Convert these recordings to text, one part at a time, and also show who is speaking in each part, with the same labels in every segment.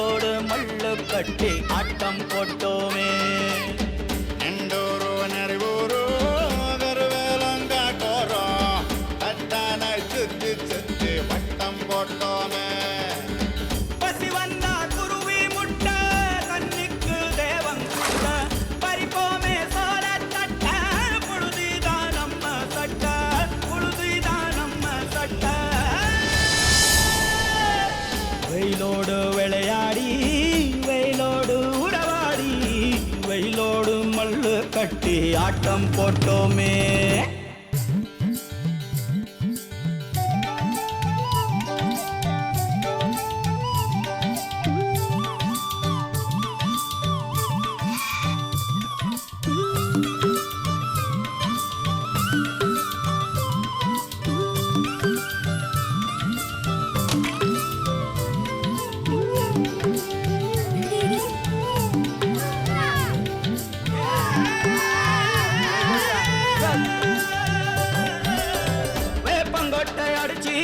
Speaker 1: வெயிலோடு மல்லு கட்டி ஆட்டம் போட்டோமே.
Speaker 2: நெண்டூரு நரிவூரு கருவேலங்காட்டோரோ அத்தான சுத்தி சுத்தி வட்டம் போட்டோமே.
Speaker 1: பசி வந்தா ஆடி வெயிலோடு வெயிலோடு உறவாடி வெயிலோடு மல்லு கட்டி ஆட்டம் போட்டோமே.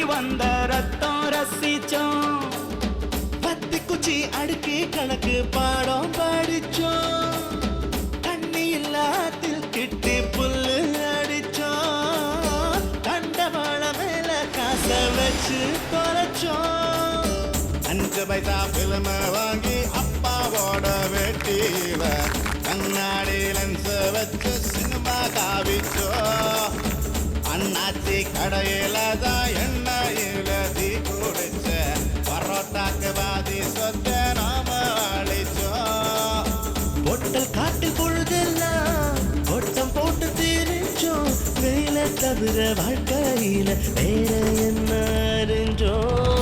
Speaker 1: வந்த ரத்தம் ரசிச்சோம்.
Speaker 3: பத்து குச்சி அடுக்கி கணக்கு பாடம் படிச்சோம். தண்ணி இல்லாத்தில் கிட்டி புல்லு அடிச்சோம். தண்டவாள மேல காச வச்சு தொலைச்சோம்.
Speaker 2: அஞ்சு பைசா பிலிம வாங்கி அப்பாவோட வெட்டியில கண்ணாடி லென்ஸ் வச்சு சினிமா காவிச்சோ அண்ணாச்சி கடையில தான்
Speaker 3: வெயில வாழ்க்கையில வேற என்ன அறிஞ்சோம்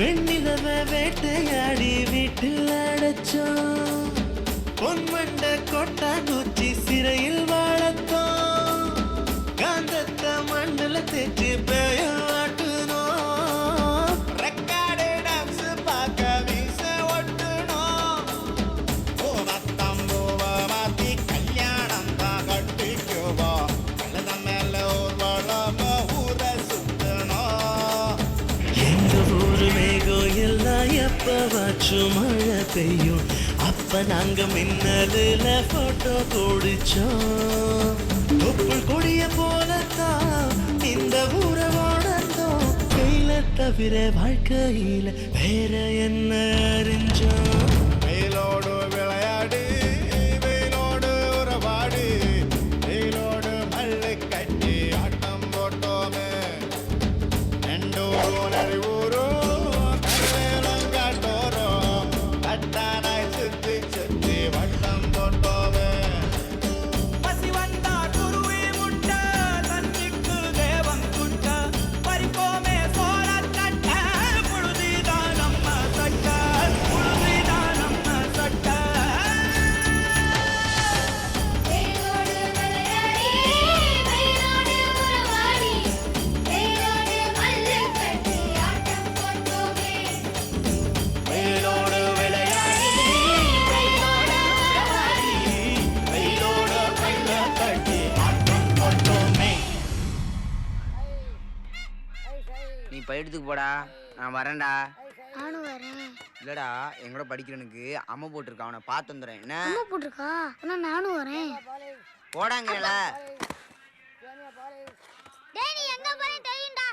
Speaker 3: வெண்ணிலவ வேட்டையாடி வீட்டில் அடைச்சோம் பொன்வண்ட கொட்டா நூச்சி சிறை எப்பவாச்சும் மழை பெய்யும். அப்ப நாங்க மின்னலில் போட்டோ பிடிச்சோம். தொப்புள் கொடிய போலத்தான் இந்த ஊரை வாழ்ந்தோம். கையில தவிர வாழ்க்கையில வேற என்ன அறிஞ்சோம்.
Speaker 1: வெயிலோடு விளையாடி வெயிலோடு உறவாடி வெயிலோடு மல்லு கட்டி ஆட்டம் போட்டோமே.
Speaker 4: நீ பயிடத்துக்கு போடா. நான் வரேன்டா.
Speaker 5: நானும் வரேன்.
Speaker 4: இல்லடா எங்கூட படிக்கிறவனுக்கு அம்மா போட்டிருக்கா. அவனை பார்த்து வந்துடுறேன். என்ன?
Speaker 5: அம்மா போட்டிருக்கா? ஆனா நானும் வரேன்.
Speaker 4: போடாங்கல
Speaker 5: டேய் நீ எங்க போறேன் தெரியும்டா.